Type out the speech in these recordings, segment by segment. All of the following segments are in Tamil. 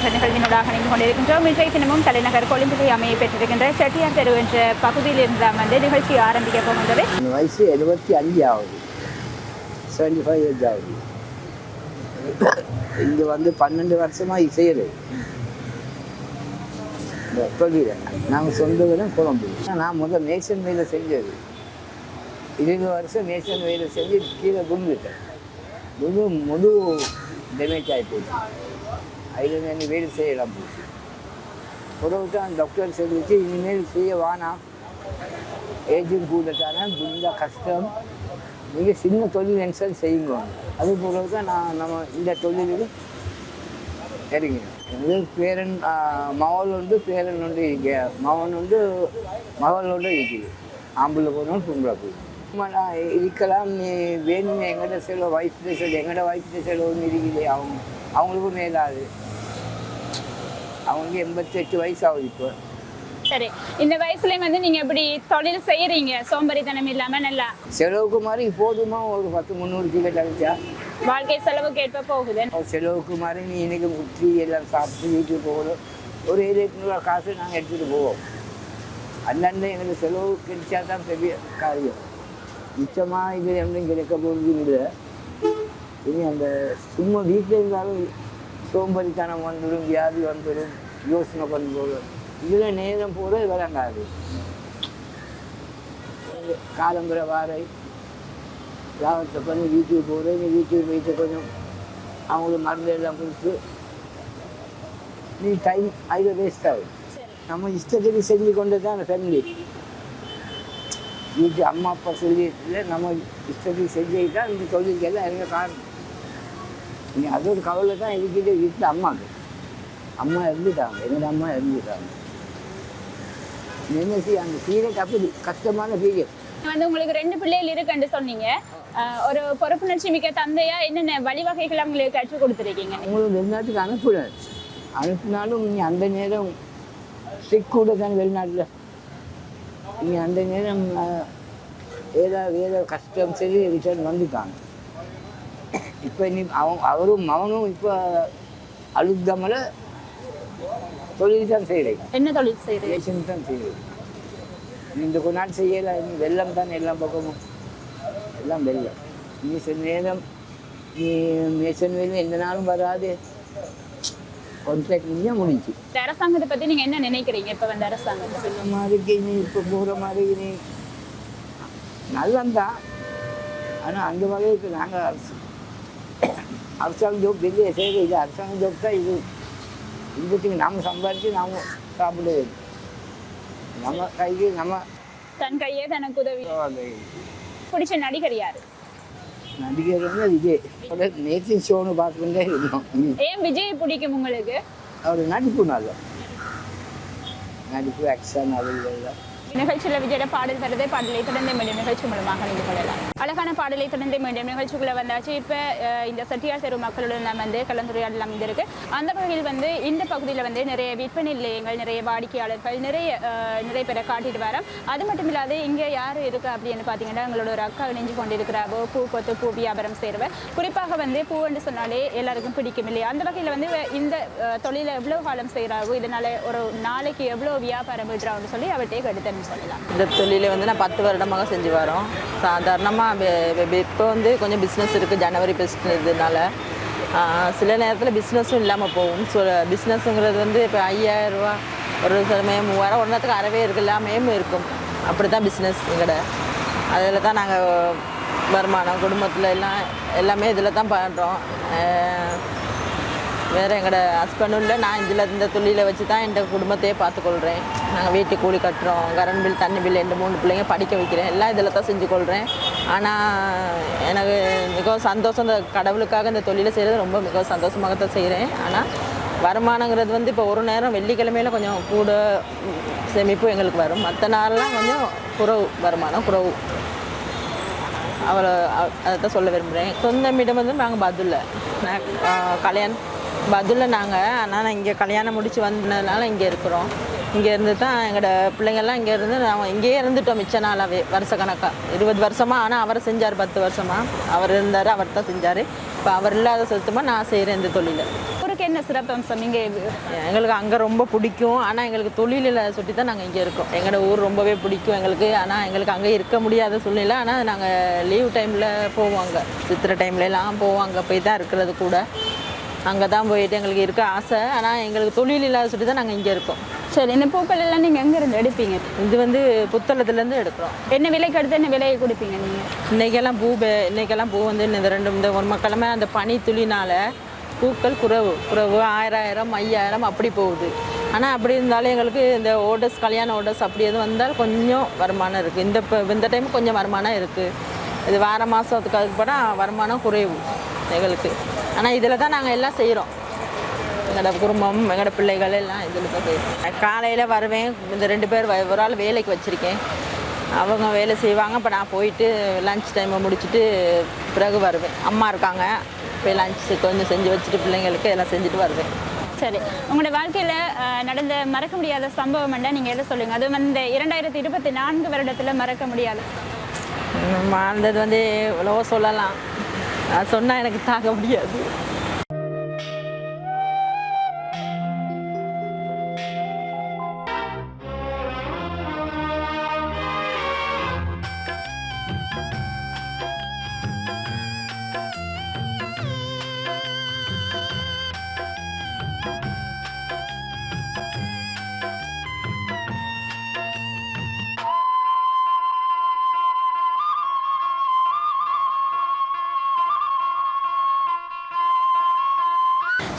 என்ற நிகழ்வினூடாக இணைந்து கொண்டிருக்கின்றோம் இன்றைய தினமும் தலைநகர் கொழும்பிலை அமைய பெற்றிருக்கின்ற செட்டியார் தெரு என்ற பகுதியில் இருந்து வந்து நிகழ்ச்சி ஆரம்பிக்க போகின்றது. வயசு எழுபத்தி அஞ்சு ஆகுது. செவன்டி ஃபைவ் ஏஜ் ஆகுது. இங்கே வந்து பன்னெண்டு வருஷமாக செய்யுது இந்த நாங்கள் சொந்த வீடு குழம்பு. நான் முதல் மேசன் வேலை செஞ்சது. இருபது வருஷம் மேசன் வேலை செஞ்சு கீழே கும்பிட்டேன் முழு முழு டேமேஜ் ஆகி போச்சு அதில் நீ வேலை செய்யலாம் போச்சு. பிறகு அந்த டாக்டர் சொல்லிச்சு இனிமேல் செய்ய வேணாம் ஏஜும் கூட தானே கஷ்டம். மிக சின்ன தொழில் நினைச்சது செய்யுங்க. அது போல தான் நான் நம்ம இந்த தொழிலுக்கு இறங்கினேன் எங்களுக்கு பேரன் ஆஹ், மகள் உண்டு பேரன் உண்டு இங்கே மகன் உண்டு மகளோடு உண்டு இருக்குது ஆம்பளை போகணும் பொம்பளை போகணும் சும்மா நான் இருக்கலாம் நீ வேணும்னு எங்கிட்ட செலவு வயசுல செலவு எங்கிட்ட வயசுல செலவுன்னு இருக்குது. அவங்க அவங்களுக்கும் மேலாது. அவங்களுக்கு எண்பத்தெட்டு வயசு ஆகுது இப்போ. சரி. இந்த வயசுலயும் வந்து நீங்க இப்படி தொழில் செய்யறீங்க சோம்பேறித்தனம் இல்லாம நல்லா? செலவுக்கு மாதிரி போதுமா? ஒரு பத்து முந்நூறு கிலோ கிடைச்சா? வாழ்க்கை செலவுக்கு ஏற்ப போகுது. செலவுக்கு மாதிரி நீ இன்னைக்கு முற்றி எல்லாம் சாப்பிட்டு வீட்டுக்கு போகணும். ஒரு ஏழு எட்நூறுவா காசு நாங்கள் எடுத்துகிட்டு போவோம். அந்தந்த எங்களுக்கு செலவு கிடைச்சா தான் பெரிய காரியம். மிச்சமாக இது எல்லாம் கிடைக்க போகிறது இல்லை. இனி அந்த சும்மா வீட்டில் இருந்தாலும் சோம்பேறித்தனம் வந்துடும் வியாதி வந்துடும் யோசனை பண்ணி போகும் இதில் நேரம் போகிறது விளங்காது. காலம்புற வாரை லாபத்தை பண்ணி வீட்டுக்கு போகிறேன் நீ வீட்டுக்கு போயிட்டு கொஞ்சம் அவங்களுக்கு மருந்து எல்லாம் கொடுத்து நீ டைம் அதில் வேஸ்ட் ஆகும் நம்ம இஷ்டத்துக்கு செஞ்சு கொண்டு தான் அந்த ஃபேமிலி வீட்டு அம்மா அப்பா சொல்லி நம்ம இஷ்டத்துக்கு செஞ்சு தான் இந்த தொழிலுக்கு எல்லாம் எங்கே காரணம். நீ அதோட கவலை தான் இருக்குது வீட்டில் அம்மாவுக்கு அம்மா இறந்துட்டாங்க என்னோட அம்மா இறந்துட்டாங்க என்ன செய்ய அந்த பீரியட் அப்படி கஷ்டமான பீரியட் வந்து உங்களுக்கு ரெண்டு பிள்ளைகள் இருக்குன்னு சொன்னீங்க. ஒரு பொறுப்புணர்ச்சி மிக்க தந்தையா என்னென்ன வழிவகைகள் உங்களுக்கு கற்றுக் கொடுத்துருக்கீங்க? அவங்களும் வெளிநாட்டுக்கு அனுப்புறேன். அனுப்பினாலும் நீ அந்த நேரம் ஸ்ட்ரிக் கூட தான் வெளிநாட்டில். நீ அந்த நேரம் ஏதாவது ஏதோ கஷ்டம் சரி ரிட்டர்ன் வந்துட்டாங்க. இப்போ நீ அவன் அவரும் அவனும் இப்போ அழுத்தமல தொழில் தான் செய்கிறேன் என்ன தொழில் ரேஷன் தான் செய்கிறேன் இந்த கொஞ்ச நாள் செய்யலை நீ வெள்ளம் தான் எல்லா பக்கமும். எல்லாம் வெள்ளம். நீ சில நேரம் நீ மேசன் வேலும் எந்த நாளும் வராது. கான்ட்ராக்ட் முடிஞ்சா முடிஞ்சு. இந்த அரசாங்கத்தை பத்தி நீங்க என்ன நினைக்கிறீங்க இப்ப வந்து பத்தி? இந்த மாதிரி நீ இப்போ போகிற மாதிரி நீ. நல்லந்தான். ஆனால் அந்த வகைக்கு நாங்கள் அரசு அரசாங்க ஜோப் வெளியே செய்கிற இது அரசாங்க ஜோப் தான் இது இதுக்கு நம்ம சம்பாதிச்சு நாம சாப்பிட நம்ம கைக்கு நம்ம தன் கையே தனக்கு உதவி. பிடிச்ச நடிகர் யாரு? நடிகர் வந்து விஜய். நேற்று ஷோன்னு பார்த்துக்கிட்டே இருந்தோம் ஏன் விஜய் பிடிக்கும் உங்களுக்கு? அவர் நடிப்பு நல்லா. நடிப்பு ஆக்ஷன் அது இதெல்லாம் நிகழ்ச்சியில் விஜயோட பாடல் வருது பாடலை தொடர்ந்து மீண்டும் நிகழ்ச்சி மூலமாக அறிந்து கொள்ளலாம். அழகான பாடலை தொடர்ந்து மீண்டும் நிகழ்ச்சிக்குள்ள வந்தாச்சு. இப்போ இந்த செட்டியார் தெரு மக்களுடன் நம்ம வந்து கலந்துரையாடல் அமைந்திருக்கு. அந்த வகையில் வந்து இந்த பகுதியில் வந்து நிறைய விற்பனை நிலையங்கள் நிறைய வாடிக்கையாளர்கள் நிறைய நிறைய பேரை காட்டிட்டு வரோம். அது மட்டும் இல்லாது இங்கே யார் இருக்கு அப்படின்னு பார்த்தீங்கன்னா எங்களோட ஒரு அக்கா இணைஞ்சு கொண்டிருக்கிறாவோ பூ கொத்து பூ வியாபாரம் செய்கிறவ குறிப்பாக வந்து பூன்னு சொன்னாலே எல்லாருக்கும் பிடிக்கும் இல்லையா? அந்த வகையில் வந்து இந்த தொழிலை எவ்வளோ காலம் செய்கிறாவோ இதனால ஒரு நாளைக்கு எவ்வளோ வியாபாரம் விடுறாங்கன்னு சொல்லி அவர்கிட்டே சொல்லலாம். இந்த தொழிலை வந்து நான் பத்து வருடமாக செஞ்சு வரோம். சாதாரணமாக இப்போ வந்து கொஞ்சம் பிஸ்னஸ் இருக்குது ஜனவரி பெஸ்ட் இதனால. சில நேரத்தில் பிஸ்னஸும் இல்லாமல் போகும். ஸோ பிஸ்னஸுங்கிறது வந்து இப்போ ஐயாயிரம் ரூபா ஒரு சமயம் மூவாயிரம் ஒரு நேரத்துக்கு அறவே இருக்கு எல்லாமேயும் இருக்கும். அப்படி தான் பிஸ்னஸ் எங்கட. அதில் தான் நாங்கள் வருமானம் குடும்பத்தில் எல்லாம் எல்லாமே இதில் தான் பண்ணுறோம் வேறு எங்களோட ஹஸ்பண்டும் இல்லை. நான் இதில் இந்த தொழிலை வச்சு தான் என் குடும்பத்தையே பார்த்துக்கொள்கிறேன் நாங்கள் வீட்டு கூலி கட்டுறோம். கரண்ட் பில் தண்ணி பில் ரெண்டு மூணு பிள்ளைங்க படிக்க வைக்கிறேன். எல்லாம் இதில் தான் செஞ்சு கொள்கிறேன் ஆனால் எனக்கு மிகவும் சந்தோஷம். இந்த கடவுளுக்காக இந்த தொழிலை செய்கிறது ரொம்ப மிகவும் சந்தோஷமாக தான் செய்கிறேன் ஆனால் வருமானங்கிறது வந்து இப்போ ஒரு நேரம் வெள்ளிக்கிழமையில கொஞ்சம் கூட சேமிப்பு எங்களுக்கு வரும். மற்ற நாள்லாம் கொஞ்சம் குறவு வருமானம் குறவு. அவளை அதை தான் சொல்ல விரும்புகிறேன் சொந்த இடம் வந்து நாங்கள் பதில் நான் கல்யாணம் பதுல்ல நாங்கள் ஆனால் இங்கே கல்யாணம் முடிச்சு வந்ததுனால இங்கே இருக்கிறோம். இங்கே இருந்து தான் எங்களோட பிள்ளைங்கள்லாம் இங்கே இருந்து நாங்கள் இங்கேயே இருந்துட்டோம் மிச்ச நாளாகவே வருஷ கணக்காக இருபது வருஷமாக ஆனால் அவர் செஞ்சார் பத்து வருஷமாக அவர் இருந்தார் அவர் தான் செஞ்சார். இப்போ அவர் இல்லாத சுத்தமாக நான் செய்கிறேன் இந்த தொழிலை. ஊருக்கு என்ன சிறப்பு அம்சம்? இங்கே எங்களுக்கு அங்கே ரொம்ப பிடிக்கும். ஆனால் எங்களுக்கு தொழிலில் சுட்டி தான் நாங்கள் இங்கே இருக்கோம். எங்களோட ஊர் ரொம்பவே பிடிக்கும் எங்களுக்கு. ஆனால் எங்களுக்கு அங்கே இருக்க முடியாத சூழ்நிலை. ஆனால் நாங்கள் லீவ் டைமில் போவோம் அங்கே. சித்திரை டைம்ல எல்லாம் போவோம் அங்கே போய் தான் இருக்கிறது கூட. அங்கே தான் போயிட்டு எங்களுக்கு இருக்க ஆசை. ஆனால் எங்களுக்கு தொழில் இல்லாத சுட்டி தான் நாங்கள் இங்கே இருக்கோம். சரி இந்த பூக்கள் எல்லாம் நீங்கள் எங்கேருந்து எடுப்பீங்க? இது வந்து புத்தளத்துலேருந்து எடுக்கிறோம். என்ன விலைக்கு எடுத்து என்ன விலையை கொடுப்பீங்க நீங்கள் இன்னைக்கெல்லாம் பூ இன்னைக்கெல்லாம் பூ வந்து இந்த ரெண்டு இந்த ஒரு மக்களுமே அந்த பனி துளினால பூக்கள் குறைவு குறைவு. ஆயிரம் ஆயிரம் ஐயாயிரம் அப்படி போகுது. ஆனால் அப்படி இருந்தாலும் எங்களுக்கு இந்த ஓடர்ஸ் கல்யாண ஓடர்ஸ் அப்படி எதுவும் வந்தால் கொஞ்சம் வருமானம் இருக்குது இந்த இப்போ இந்த டைம் கொஞ்சம் வருமானம் இருக்குது இது வார மாதத்துக்கு அதுக்கு படம் வருமானம் குறைவு எங்களுக்கு. ஆனால் இதில் தான் நாங்கள் எல்லாம் செய்கிறோம் எங்களோட குடும்பம் எங்களோட பிள்ளைகள் எல்லாம் இதில் தான் செய்கிறோம் காலையில் வருவேன். இந்த ரெண்டு பேர் ஒரு ஆள் வேலைக்கு வச்சுருக்கேன். அவங்க வேலை செய்வாங்க. இப்போ நான் போயிட்டு லஞ்ச் டைமை முடிச்சுட்டு பிறகு வருவேன். அம்மா இருக்காங்க. போய் லஞ்ச் கொஞ்சம் செஞ்சு வச்சுட்டு பிள்ளைங்களுக்கு எல்லாம் செஞ்சுட்டு வருவேன். சரி. உங்களோட வாழ்க்கையில் நடந்த மறக்க முடியாத சம்பவம் என்ன? நீங்கள் எதை சொல்லுங்கள் அது வந்து இரண்டாயிரத்தி இருபத்தி நான்கு வருடத்தில் மறக்க முடியாது வாழ்ந்தது வந்து எவ்வளவோ சொல்லலாம். சொன்னால் எனக்கு தாங்க முடியாது.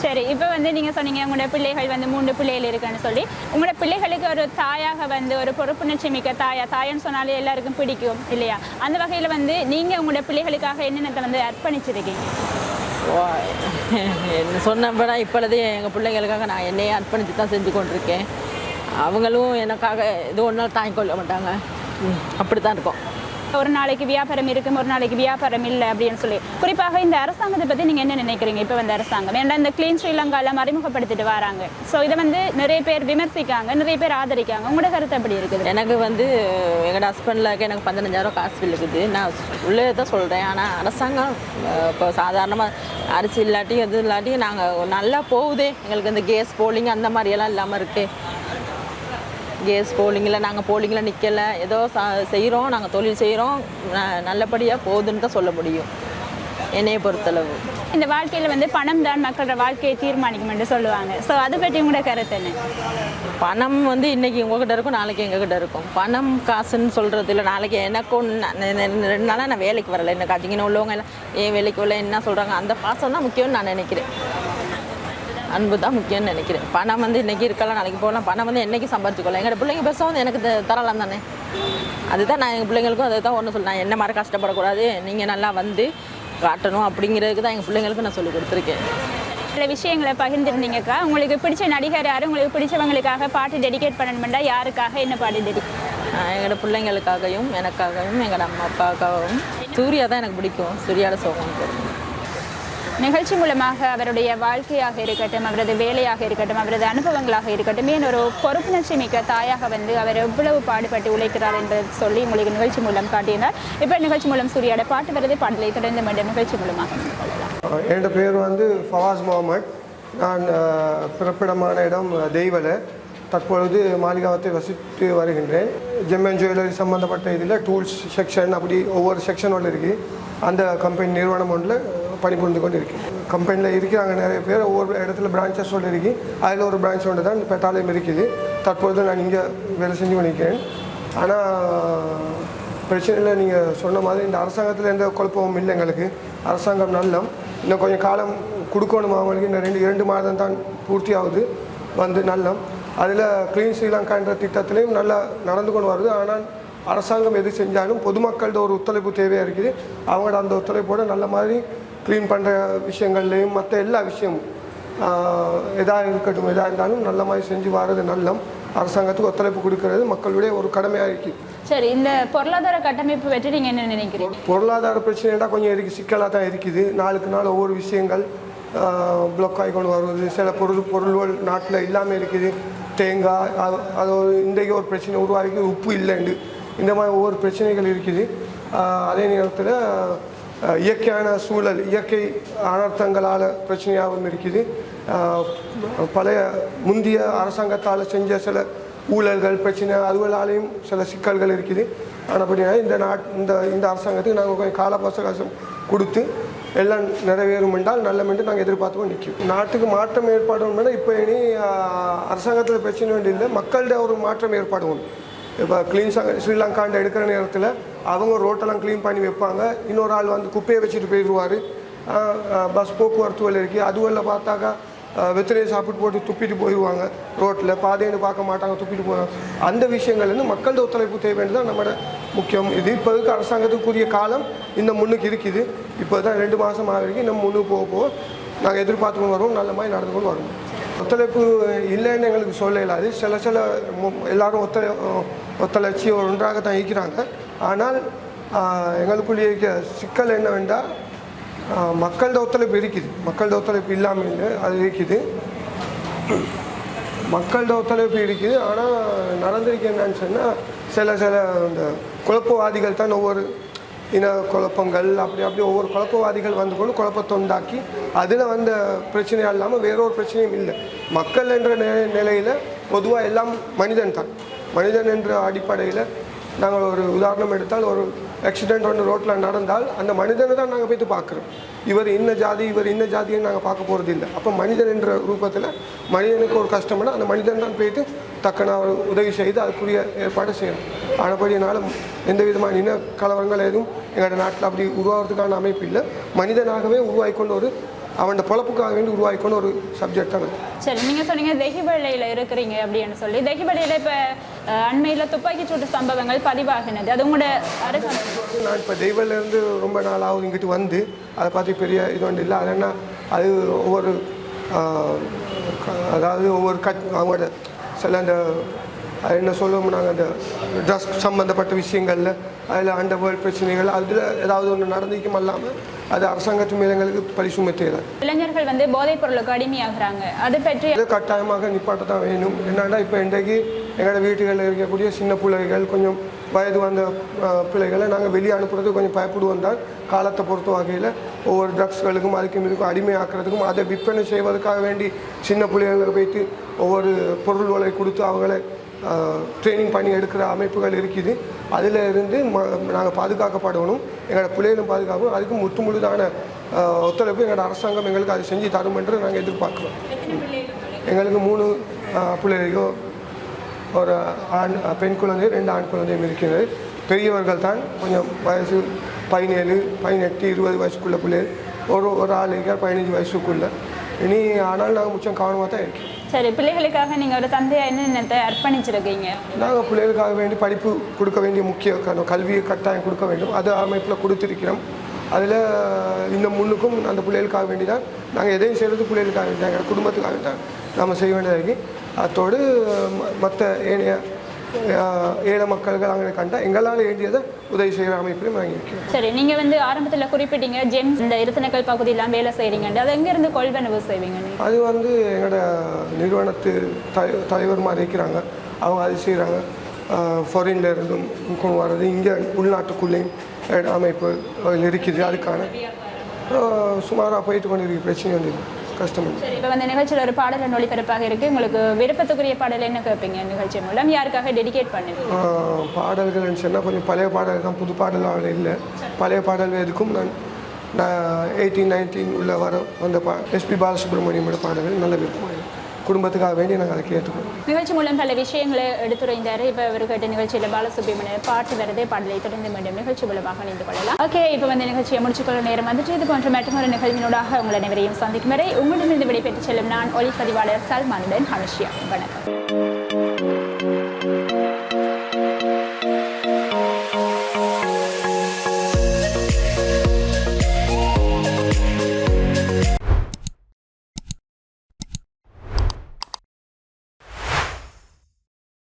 சரி இப்போ வந்து நீங்கள் சொன்னீங்க உங்களோட பிள்ளைகள் வந்து மூன்று பிள்ளைகள் இருக்குன்னு சொல்லி. உங்களோட பிள்ளைகளுக்கு ஒரு தாயாக வந்து ஒரு பொறுப்புணர்ச்சி மிக்க தாயா தாயன்னு சொன்னாலே எல்லாருக்கும் பிடிக்கும் இல்லையா? அந்த வகையில் வந்து நீங்கள் உங்களோட பிள்ளைகளுக்காக என்னென்னத்தை வந்து அர்ப்பணிச்சிருக்கீங்க? ஓ, என்ன சொன்னப்படா இப்பொழுதே எங்கள் பிள்ளைங்களுக்காக நான் என்னையே அர்ப்பணித்து தான் செஞ்சு கொண்டிருக்கேன். அவங்களும் எனக்காக எதுவும் ஒன்றால் தாங்கிக் கொள்ள மாட்டாங்க. அப்படி தான் இருக்கும். ஒரு நாளைக்கு வியாபாரம் இருக்கும் ஒரு நாளைக்கு வியாபாரம் இல்லை அப்படின்னு சொல்லி. குறிப்பாக இந்த அரசாங்கத்தை பற்றி நீங்கள் என்ன நினைக்கிறீங்க? இப்போ வந்து அரசாங்கம். ஏன்னா இந்த க்ளீன் ஸ்ரீலங்காவில் அறிமுகப்படுத்திட்டு வராங்க. ஸோ இதை வந்து நிறைய பேர் விமர்சிக்காங்க நிறைய பேர் ஆதரிக்காங்க. உங்களோட கருத்து எப்படி இருக்குது? எனக்கு வந்து எங்களோட ஹஸ்பண்டில் எனக்கு பதினஞ்சாயிரம் காசு இருக்குது நான் உள்ளே தான் சொல்கிறேன் ஆனால் அரசாங்கம் இப்போ சாதாரணமாக அரிசி இல்லாட்டி எது இல்லாட்டி நாங்கள் நல்லா போகுதே. எங்களுக்கு இந்த கேஸ் போலிங் அந்த மாதிரியெல்லாம் இல்லாமல் இருக்கு. கேஸ் போலிங்கில் நாங்கள் போலிங்கில் நிற்கலை ஏதோ செய்கிறோம் நாங்கள் தொழில் செய்கிறோம் நல்லபடியாக போகுதுன்னு தான் சொல்ல முடியும். என்னையை பொறுத்தளவு. இந்த வாழ்க்கையில் வந்து பணம் தான் மக்களோட வாழ்க்கையை தீர்மானிக்கும் என்று சொல்லுவாங்க. ஸோ அதை பற்றி உங்களோட கருத்து என்ன? பணம் வந்து இன்னைக்கு உங்ககிட்ட இருக்கும் நாளைக்கு எங்ககிட்ட இருக்கும். பணம் காசுன்னு சொல்கிறது இல்லை நாளைக்கு எனக்கும் ரெண்டு நாளாக நான் வேலைக்கு வரல. என்ன காட்டிங்கன்னு உள்ளவங்க எல்லாம் ஏன் வேலைக்கு வரல என்ன சொல்கிறாங்க அந்த பாசம் தான் முக்கியம்னு நான் நினைக்கிறேன். அன்பு தான் முக்கியம்னு நினைக்கிறேன். பணம் வந்து இன்னைக்கு இருக்கலாம் நாளைக்கு போகலாம். பணம் வந்து என்னைக்கு சம்பாதிச்சுக்கொள்ளலாம் எங்களோட பிள்ளைங்க பெருசாக வந்து எனக்கு தரலாம் தானே. அதுதான் நான் எங்கள் பிள்ளைங்களுக்கும் அதை தான் ஒன்று சொல்றேன் என்ன மாதிரி கஷ்டப்படக்கூடாது நீங்கள் நல்லா வந்து காட்டணும் அப்படிங்கிறதுக்கு தான் எங்கள் பிள்ளைங்களுக்கு நான் சொல்லி கொடுத்துருக்கேன். சில விஷயங்களை பகிர்ந்துருந்தீங்கக்கா. உங்களுக்கு பிடிச்ச நடிகர் யாரு? உங்களுக்கு பிடிச்சவங்களுக்காக பாட்டு டெடிகேட் பண்ணணுமெண்டா யாருக்காக என்ன பாட்டு டெடி ஆஹ் எங்களோட பிள்ளைங்களுக்காகவும் எனக்காகவும் எங்களோட அம்மா அப்பாவுக்காகவும் சூர்யா தான் எனக்கு பிடிக்கும். சூர்யாவோட சோகம். நிகழ்ச்சி மூலமாக அவருடைய வாழ்க்கையாக இருக்கட்டும் அவரது வேலையாக இருக்கட்டும் அவரது அனுபவங்களாக இருக்கட்டும் ஏன் ஒரு பொறுப்புணர்ச்சி மிக்க தாயாக வந்து அவர் எவ்வளவு பாடுபட்டு உழைக்கிறார் என்பதை சொல்லி உங்களுக்கு நிகழ்ச்சி மூலம் காட்டினார் இப்போ நிகழ்ச்சி மூலம் சூரியாட பாட்டு வருது பாடலை தொடர்ந்து மீண்டும் நிகழ்ச்சி மூலமாக என் என்னோட பேர் வந்து ஃபவாஸ் முகமது நான் பிறப்பிடமான இடம் தெய்வலை தற்பொழுது மாளிகாவத்தை வசித்து வருகின்றேன். ஜெம் அண்ட் ஜுவல்லரி சம்மந்தப்பட்ட இதில் டூல்ஸ் செக்ஷன் அப்படி ஒவ்வொரு செக்ஷன் ஒன்று இருக்குது அந்த கம்பெனி நிறுவனம் ஒன்றில் பணிபுரிந்து கொண்டு இருக்கேன் கம்பெனியில் இருக்கிறாங்க நிறைய பேர் ஒவ்வொரு இடத்துல பிரான்ச்சஸ் ஒன்று இருக்கு. அதில் ஒரு பிரான்ச் ஒன்று தான் பெட்டாலயம் இருக்குது. தற்பொழுது நான் இங்கே வேலை செஞ்சு பண்ணிக்கிறேன் ஆனால் பிரச்சனையில் நீங்கள் சொன்ன மாதிரி இந்த அரசாங்கத்தில் எந்த குழப்பமும் இல்லை எங்களுக்கு. அரசாங்கம் நல்லம். இன்னும் கொஞ்சம் காலம் கொடுக்கணும் அவங்களுக்கு? இன்னும் ரெண்டு இரண்டு மாதம் தான் பூர்த்தி ஆகுது. வந்து நல்லம். அதில் க்ளீன் ஸ்ரீலங்கான்ற திட்டத்திலையும் நல்லா நடந்து கொண்டு வருது. ஆனால் அரசாங்கம் எது செஞ்சாலும் பொதுமக்களோட ஒரு ஒத்துழைப்பு தேவையாக இருக்குது. அவங்களோட அந்த ஒத்துழைப்போட நல்ல மாதிரி க்ளீன் பண்ணுற விஷயங்கள்லையும் மற்ற எல்லா விஷயமும் எதாக இருக்கட்டும் எதாக இருந்தாலும் நல்ல மாதிரி செஞ்சு வர்றது நல்லம். அரசாங்கத்துக்கு ஒத்துழைப்பு கொடுக்கறது மக்களுடைய ஒரு கடமையாக இருக்குது சரி இந்த பொருளாதார கட்டமைப்பு பற்றி நீங்கள் என்ன நினைக்கிறீங்க? பொருளாதார பிரச்சனைடா கொஞ்சம் இருக்குது சிக்கலாக தான் இருக்குது. நாளுக்கு நாள் ஒவ்வொரு விஷயங்கள் பிளாக் ஆகி கொண்டு வருவது சில பொருள் பொருள்கள் நாட்டில் இல்லாமல் இருக்குது. தேங்காய் அது அது ஒரு இன்றைக்கு ஒரு பிரச்சனை உருவாகி உப்பு இல்லைண்டு. இந்த மாதிரி ஒவ்வொரு பிரச்சனைகள் இருக்குது. அதே நேரத்தில் இயற்கையான சூழல் இயற்கை அனர்த்தங்களால் பிரச்சனையாகவும் இருக்குது. பழைய முந்திய அரசாங்கத்தால் செஞ்ச சில ஊழல்கள் பிரச்சனை அதுகளாலேயும் சில சிக்கல்கள் இருக்குது. ஆனால் இந்த நாட் இந்த இந்த அரசாங்கத்துக்கு நாங்கள் கொஞ்சம் காலபசகாசம் கொடுத்து எல்லாம் நிறைவேறும் என்றால் நல்ல என்று நாங்கள் எதிர்பார்த்து நிற்கும். நாட்டுக்கு மாற்றம் ஏற்பாடு இப்போ இனி அரசாங்கத்தில் பிரச்சனை வேண்டிய இல்லை. மக்கள்கிட்ட ஒரு மாற்றம் ஏற்பாடு இப்போ க்ளீன் ஸ்ரீலங்காண்ட எடுக்கிற நேரத்தில் அவங்க ரோட்டெல்லாம் க்ளீன் பண்ணி வைப்பாங்க. இன்னொரு ஆள் வந்து குப்பையை வச்சுட்டு போயிடுவார். பஸ் போக்குவரத்துகள் இருக்குது அதுவெல்லாம் பார்த்தாக்கா ஆஹ், வெத்திலையை சாப்பிட்டு போட்டு துப்பிட்டு போயிடுவாங்க ரோட்டில் பாதைன்னு பார்க்க மாட்டாங்க துப்பிட்டு போவாங்க. அந்த விஷயங்கள்லேருந்து மக்களோட ஒத்துழைப்பு தேவைன்னு தான் நம்மளோட முக்கியம். இது இப்போதுக்கு அரசாங்கத்துக்குரிய காலம் இன்னும் முன்னுக்கு இருக்குது. இப்போ தான் ரெண்டு மாதம் ஆகிருக்கு இன்னும் முன்னுக்கு போக போக நாங்கள் எதிர்பார்த்து கொண்டு வருவோம் நல்ல மாதிரி நடந்து கொண்டு வருவோம் ஒத்துழைப்பு இல்லைன்னு எங்களுக்கு சொல்ல இயலாது சில சில எல்லாரும் ஒத்த ஒத்துழைச்சி ஒன்றாக தான் இருக்கிறாங்க. ஆனால் எங்களுக்குள்ளே இருக்க சிக்கல் என்னவென்றால் ஆஹ், மக்களோட ஒத்துழைப்பு இருக்குது. மக்களோட ஒத்துழைப்பு இல்லாமல் இல்லை அது இருக்குது. மக்களோட ஒத்துழைப்பு இருக்குது. ஆனால் நடந்திருக்கு என்னன்னு சொன்னால் சில சில இந்த குழப்பவாதிகள் தான் ஒவ்வொரு இன குழப்பங்கள் அப்படி அப்படி ஒவ்வொரு குழப்பவாதிகள் வந்து கொண்டு குழப்பத்தை உண்டாக்கி அதில் வந்த பிரச்சனையாக இல்லாமல் வேற ஒரு பிரச்சனையும் இல்லை. மக்கள் என்ற நிலையில் பொதுவாக எல்லாம் மனிதன் தான். மனிதன் என்ற அடிப்படையில் நாங்கள் ஒரு உதாரணம் எடுத்தால் ஒரு ஆக்சிடென்ட் ஒன்று ரோட்டில் நடந்தால் அந்த மனிதனை தான் நாங்கள் போய்த்து பார்க்குறோம் இவர் இன்ன ஜாதி இவர் இன்ன ஜாதின்னு நாங்கள் பார்க்க போகிறது இல்லை அப்போ மனிதன் என்ற ரூபத்தில் மனிதனுக்கு ஒரு கஷ்டம்னா அந்த மனிதன் தான் போயிட்டு தக்கன உதவி செய்து அதுக்குரிய ஏற்பாடு செய்யணும். ஆனபடினால எந்த விதமான இன கலவரங்கள் எதுவும் எங்களோட நாட்டில் அப்படி உருவாகிறதுக்கான அமைப்பு இல்லை. மனிதனாகவே உருவாகி கொண்டு ஒரு அவனோட பொழப்புக்காக வேண்டி உருவாகி கொண்டு ஒரு சப்ஜெக்ட் தான். சரி நீங்கள் சொன்னீங்க தெஹிபள்ளியில் இருக்கிறீங்க அப்படின்னு சொல்லி. தெஹிபள்ளியில் இப்போ அண்மையில் துப்பாக்கி சூட்டு சம்பவங்கள் பதிவாகினது. அது உங்களோட நான் இப்போ தெய்வலேருந்து ரொம்ப நாள் ஆகுது இங்கிட்டு வந்து. அதை பார்த்து பெரிய இது ஒன்று இல்லை. அது என்ன அது ஒவ்வொரு அதாவது ஒவ்வொரு கட் அவங்களோட சில அந்த என்ன சொல்லுவோம் நாங்கள் அந்த ட்ரெஸ் சம்மந்தப்பட்ட விஷயங்களில் அதில் அண்டர் வேர்ல்ட் பிரச்சனைகள் அதில் ஏதாவது ஒன்று நடந்திக்கும் இல்லாமல் அது அரசாங்கத்து மேலே எங்களுக்கு பழி சுமத்துகிறார் இளைஞர்கள் வந்து போதைப் பொருளுக்கு அடிமையாகிறாங்க. அது பற்றி கட்டாயமாக நிப்பாட்ட தான் வேணும். என்னன்னா இப்போ இன்றைக்கு எங்களோட வீட்டுகளில் இருக்கக்கூடிய சின்ன பிள்ளைகள் கொஞ்சம் வயது வந்த பிள்ளைகளை நாங்கள் வெளியே அனுப்புறது கொஞ்சம் பயப்படுவோம் தான் காலத்தை பொறுத்த வகையில் ஒவ்வொரு ட்ரக்ஸ்களுக்கும் அதுக்கும் இதுக்கும் அடிமையாக்குறதுக்கும் அதை விற்பனை செய்வதற்காக வேண்டி சின்ன பிள்ளைங்களுக்கு போயிட்டு ஒவ்வொரு பொருள்களை கொடுத்து அவங்களை ட்ரைனிங் பண்ணி எடுக்கிற அமைப்புகள் இருக்குது. அதில் இருந்து நாங்கள் பாதுகாக்கப்படணும் எங்களோட பிள்ளைகளும் பாதுகாக்கணும் அதுக்கு முற்று முழுதான ஒத்துழைப்பு எங்களோட அரசாங்கம் எங்களுக்கு அதை செஞ்சு தரும் என்று நாங்கள் எதிர்பார்க்குறோம். எங்களுக்கு மூணு அஹ், பிள்ளைகளோ ஒரு ஆண் பெண் குழந்தை ரெண்டு ஆண் குழந்தையும் இருக்கிறது. பெரியவர்கள் தான் கொஞ்சம் வயசு பதினேழு பதினெட்டு இருபது வயசுக்குள்ள பிள்ளைகள். ஒரு ஒரு ஆள் இருக்கார் பதினஞ்சு வயசுக்குள்ள. இனி ஆனால் நாங்கள் முச்சம் கவனமாக தான் இருக்கோம். சரி பிள்ளைகளுக்காக நீங்கள் ஒரு தந்தையா என்னென்னத்தை அர்ப்பணிச்சிருக்கீங்க? நாங்கள் பிள்ளைகளுக்காக வேண்டி படிப்பு கொடுக்க வேண்டிய முக்கிய கல்வியை கட்டாயம் கொடுக்க வேண்டும். அது அமைப்பில் கொடுத்துருக்கிறோம். அதில் இந்த முன்னுக்கும் அந்த பிள்ளைகளுக்காக வேண்டி தான் நாங்கள் எதையும் செய்கிறது பிள்ளைகளுக்காக வேண்டி தான் எங்கள் குடும்பத்துக்காக தான் நாம் செய்ய வேண்டியதாக இருக்குது அத்தோடு மற்ற ஏனைய ஏழை மக்கள்கள் அங்கே கண்டா எங்களால் வேண்டியதை உதவி செய்கிற அமைப்பிலும் நாங்கள் இருக்கிறோம் சரி நீங்கள் வந்து ஆரம்பத்தில் குறிப்பிட்டீங்க ஜெம்ஸ் இந்த இருத்தனக்கல் பகுதியெல்லாம் வேலை செய்கிறீங்க அது எங்கேருந்து கொள்வனவு செய்வீங்க அது வந்து எங்களோட நிறுவனத்து தலை தலைவர் மாதிரி இருக்கிறாங்க. அவங்க அது செய்கிறாங்க ஃபாரின்ல இருந்தும் கொண்டு வர்றது இங்கே உள்நாட்டுக்குள்ளேயும் அமைப்பு இருக்குது அதுக்கான. சுமாராக போயிட்டு கொண்டு இருக்கு பிரச்சனை வந்து கஷ்டம். சரி இப்போ வந்து நிகழ்ச்சியில் ஒரு பாடல் ஒளிபரப்பாக இருக்குது உங்களுக்கு விருப்பத்துக்குரிய பாடல் என்ன கேட்பீங்க நிகழ்ச்சி மூலம்? யாருக்காக டெடிகேட் பண்ணுவீங்க பாடல்கள்னு சொன்னால் கொஞ்சம் பழைய பாடல் தான். புது பாடல் இல்லை. பழைய பாடல் எதுக்கும் நான் நான் எயிட்டீன் நைன்டீன் உள்ள வர வந்த பா எஸ்பி பாலசுப்ரமணியமோட பாடல்கள் நல்ல விருப்பம். குடும்பத்துக்காக வேண்டி நாங்கள் அதை கேட்டுக்கோம். நிகழ்ச்சி மூலம் பல விஷயங்களை எடுத்துரைந்தார். இப்போ அவர் கேட்ட நிகழ்ச்சியில் பாலசுப்ரமணியர் பாட்டு வரதே பாடலை தொடர்ந்து மீண்டும் நிகழ்ச்சி மூலமாக இணைந்து கொள்ளலாம். ஓகே இப்போ வந்து நிகழ்ச்சியை முடிச்சுக்கொள்ள நேரம் வந்துட்டு இது போன்ற மற்றொரு நிகழ்வினூடாக உங்கள் அனைவரையும் சந்திக்கும் வரை உங்களிடமிருந்து விடைபெற்று செல்லும் நான் ஒளிப்பதிவாளர் சல்மானுடன் ஹனுஷியா வணக்கம்.